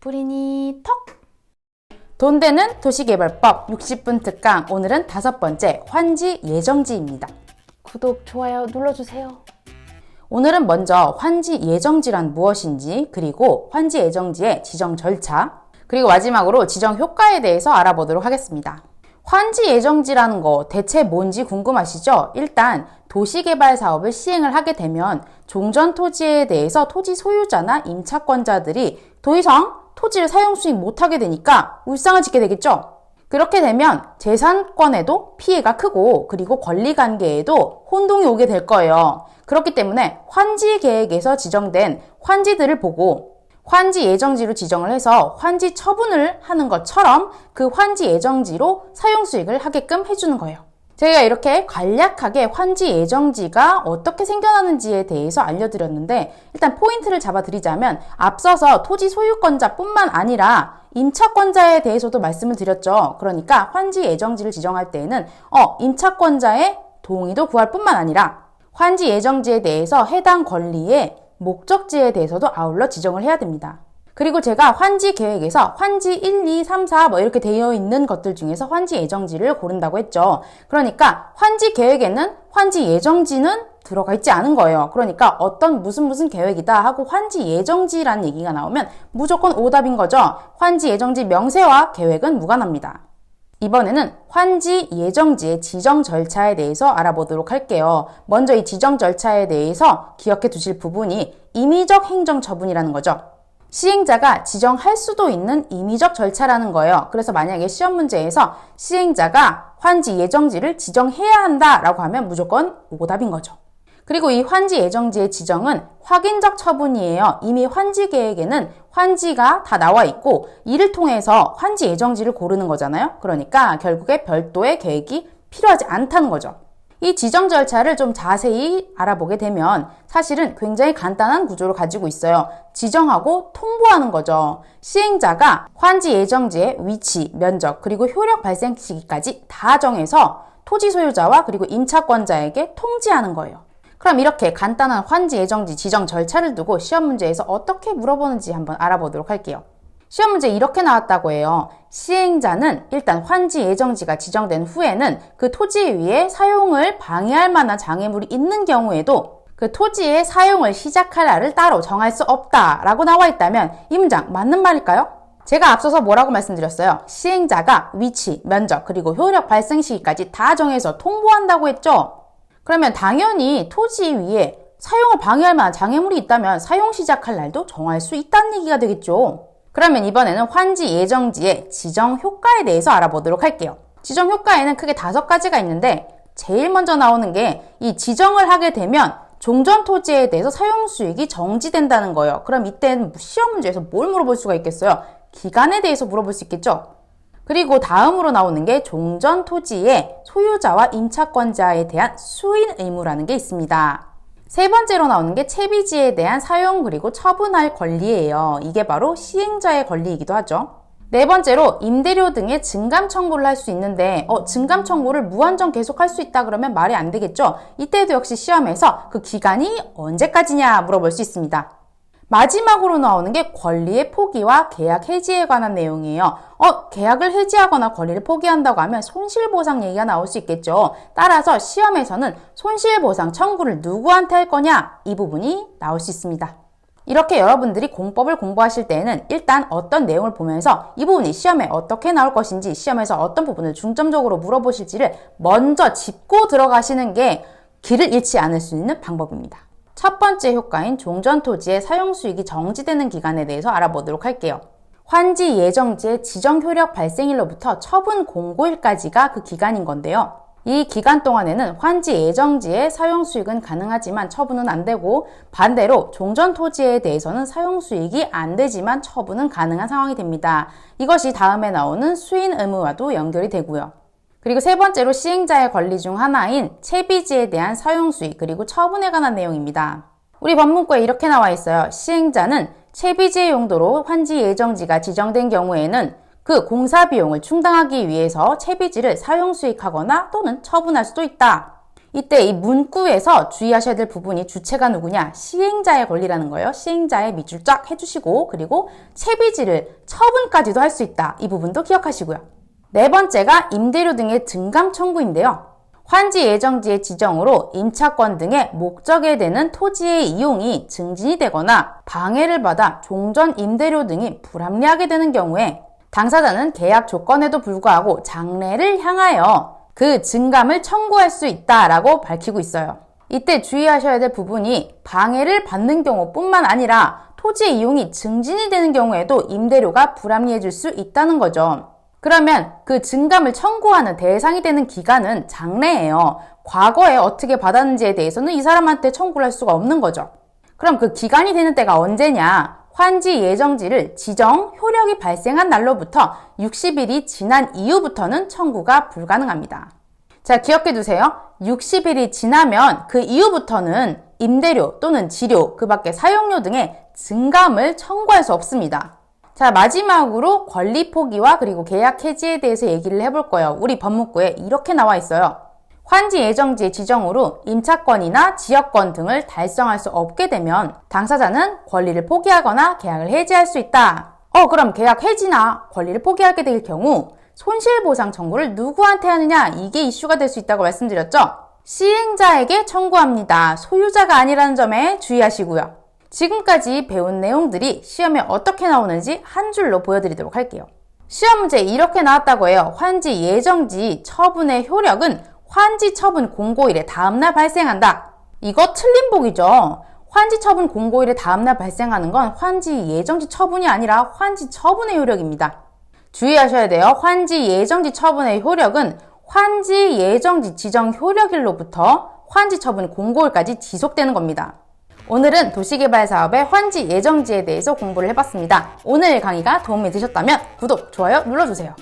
뿌리니 턱! 돈 되는 도시개발법 60분 특강 오늘은 다섯 번째 환지 예정지입니다. 구독, 좋아요 눌러주세요. 오늘은 먼저 환지 예정지란 무엇인지 그리고 환지 예정지의 지정 절차 그리고 마지막으로 지정 효과에 대해서 알아보도록 하겠습니다. 환지 예정지라는 거 대체 뭔지 궁금하시죠? 일단 도시개발 사업을 시행을 하게 되면 종전 토지에 대해서 토지 소유자나 임차권자들이 더 이상 토지를 사용 수익 못하게 되니까 울상을 짓게 되겠죠? 그렇게 되면 재산권에도 피해가 크고 그리고 권리 관계에도 혼동이 오게 될 거예요. 그렇기 때문에 환지 계획에서 지정된 환지들을 보고 환지 예정지로 지정을 해서 환지 처분을 하는 것처럼 그 환지 예정지로 사용 수익을 하게끔 해주는 거예요. 제가 이렇게 간략하게 환지 예정지가 어떻게 생겨나는지에 대해서 알려드렸는데 일단 포인트를 잡아드리자면 앞서서 토지 소유권자뿐만 아니라 임차권자에 대해서도 말씀을 드렸죠. 그러니까 환지 예정지를 지정할 때에는 어, 임차권자의 동의도 구할 뿐만 아니라 환지 예정지에 대해서 해당 권리의 목적지에 대해서도 아울러 지정을 해야 됩니다. 그리고 제가 환지 계획에서 환지 1, 2, 3, 4 뭐 이렇게 되어 있는 것들 중에서 환지 예정지를 고른다고 했죠. 그러니까 환지 계획에는 환지 예정지는 들어가 있지 않은 거예요. 그러니까 어떤 무슨 무슨 계획이다 하고 환지 예정지라는 얘기가 나오면 무조건 오답인 거죠. 환지 예정지 명세와 계획은 무관합니다. 이번에는 환지 예정지의 지정 절차에 대해서 알아보도록 할게요. 먼저 이 지정 절차에 대해서 기억해 두실 부분이 임의적 행정 처분이라는 거죠. 시행자가 지정할 수도 있는 임의적 절차라는 거예요. 그래서 만약에 시험 문제에서 시행자가 환지 예정지를 지정해야 한다라고 하면 무조건 오답인 거죠. 그리고 이 환지 예정지의 지정은 확인적 처분이에요. 이미 환지 계획에는 환지가 다 나와 있고 이를 통해서 환지 예정지를 고르는 거잖아요. 그러니까 결국에 별도의 계획이 필요하지 않다는 거죠. 이 지정 절차를 좀 자세히 알아보게 되면 사실은 굉장히 간단한 구조를 가지고 있어요. 지정하고 통보하는 거죠. 시행자가 환지 예정지의 위치, 면적, 그리고 효력 발생 시기까지 다 정해서 토지 소유자와 그리고 임차권자에게 통지하는 거예요. 그럼 이렇게 간단한 환지 예정지 지정 절차를 두고 시험 문제에서 어떻게 물어보는지 한번 알아보도록 할게요. 시험 문제 이렇게 나왔다고 해요. 시행자는 일단 환지 예정지가 지정된 후에는 그 토지 위에 사용을 방해할 만한 장애물이 있는 경우에도 그 토지의 사용을 시작할 날을 따로 정할 수 없다라고 나와 있다면 이 문장 맞는 말일까요? 제가 앞서서 뭐라고 말씀드렸어요? 시행자가 위치, 면적, 그리고 효력 발생 시기까지 다 정해서 통보한다고 했죠? 그러면 당연히 토지 위에 사용을 방해할 만한 장애물이 있다면 사용 시작할 날도 정할 수 있다는 얘기가 되겠죠. 그러면 이번에는 환지 예정지의 지정 효과에 대해서 알아보도록 할게요. 지정 효과에는 크게 다섯 가지가 있는데 제일 먼저 나오는 게 이 지정을 하게 되면 종전 토지에 대해서 사용 수익이 정지된다는 거예요. 그럼 이때는 시험 문제에서 뭘 물어볼 수가 있겠어요? 기간에 대해서 물어볼 수 있겠죠? 그리고 다음으로 나오는 게 종전 토지의 소유자와 임차권자에 대한 수인 의무라는 게 있습니다. 세 번째로 나오는 게 채비지에 대한 사용 그리고 처분할 권리예요. 이게 바로 시행자의 권리이기도 하죠. 네 번째로 임대료 등의 증감 청구를 할 수 있는데 어, 증감 청구를 무한정 계속할 수 있다 그러면 말이 안 되겠죠. 이때도 역시 시험에서 그 기간이 언제까지냐 물어볼 수 있습니다. 마지막으로 나오는 게 권리의 포기와 계약 해지에 관한 내용이에요. 어, 계약을 해지하거나 권리를 포기한다고 하면 손실보상 얘기가 나올 수 있겠죠. 따라서 시험에서는 손실보상 청구를 누구한테 할 거냐? 이 부분이 나올 수 있습니다. 이렇게 여러분들이 공법을 공부하실 때에는 일단 어떤 내용을 보면서 이 부분이 시험에 어떻게 나올 것인지 시험에서 어떤 부분을 중점적으로 물어보실지를 먼저 짚고 들어가시는 게 길을 잃지 않을 수 있는 방법입니다. 첫 번째 효과인 종전 토지의 사용 수익이 정지되는 기간에 대해서 알아보도록 할게요. 환지 예정지의 지정 효력 발생일로부터 처분 공고일까지가 그 기간인 건데요. 이 기간 동안에는 환지 예정지의 사용 수익은 가능하지만 처분은 안 되고 반대로 종전 토지에 대해서는 사용 수익이 안 되지만 처분은 가능한 상황이 됩니다. 이것이 다음에 나오는 수인 의무와도 연결이 되고요. 그리고 세 번째로 시행자의 권리 중 하나인 채비지에 대한 사용 수익 그리고 처분에 관한 내용입니다. 우리 법문구에 이렇게 나와 있어요. 시행자는 채비지의 용도로 환지 예정지가 지정된 경우에는 그 공사 비용을 충당하기 위해서 채비지를 사용 수익하거나 또는 처분할 수도 있다. 이때 이 문구에서 주의하셔야 될 부분이 주체가 누구냐? 시행자의 권리라는 거예요. 시행자의 밑줄 쫙 해주시고 그리고 채비지를 처분까지도 할 수 있다. 이 부분도 기억하시고요. 네 번째가 임대료 등의 증감 청구인데요. 환지 예정지의 지정으로 임차권 등의 목적에 되는 토지의 이용이 증진이 되거나 방해를 받아 종전 임대료 등이 불합리하게 되는 경우에 당사자는 계약 조건에도 불구하고 장래를 향하여 그 증감을 청구할 수 있다라고 밝히고 있어요. 이때 주의하셔야 될 부분이 방해를 받는 경우뿐만 아니라 토지의 이용이 증진이 되는 경우에도 임대료가 불합리해질 수 있다는 거죠. 그러면 그 증감을 청구하는 대상이 되는 기간은 장래예요. 과거에 어떻게 받았는지에 대해서는 이 사람한테 청구를 할 수가 없는 거죠. 그럼 그 기간이 되는 때가 언제냐? 환지 예정지를 지정 효력이 발생한 날로부터 60일이 지난 이후부터는 청구가 불가능합니다. 자, 기억해 두세요. 60일이 지나면 그 이후부터는 임대료 또는 지료, 그 밖에 사용료 등의 증감을 청구할 수 없습니다. 자, 마지막으로 권리 포기와 그리고 계약 해지에 대해서 얘기를 해볼 거예요. 우리 법무구에 이렇게 나와 있어요. 환지 예정지의 지정으로 임차권이나 지역권 등을 달성할 수 없게 되면 당사자는 권리를 포기하거나 계약을 해지할 수 있다. 어, 그럼 계약 해지나 권리를 포기하게 될 경우 손실보상 청구를 누구한테 하느냐? 이게 이슈가 될 수 있다고 말씀드렸죠? 시행자에게 청구합니다. 소유자가 아니라는 점에 주의하시고요. 지금까지 배운 내용들이 시험에 어떻게 나오는지 한 줄로 보여드리도록 할게요. 시험 문제 이렇게 나왔다고 해요. 환지 예정지 처분의 효력은 환지 처분 공고일의 다음날 발생한다. 이거 틀린 복이죠. 환지 처분 공고일의 다음날 발생하는 건 환지 예정지 처분이 아니라 환지 처분의 효력입니다. 주의하셔야 돼요. 환지 예정지 처분의 효력은 환지 예정지 지정 효력일로부터 환지 처분 공고일까지 지속되는 겁니다. 오늘은 도시개발 사업의 환지 예정지에 대해서 공부를 해봤습니다. 오늘 강의가 도움이 되셨다면 구독, 좋아요 눌러주세요.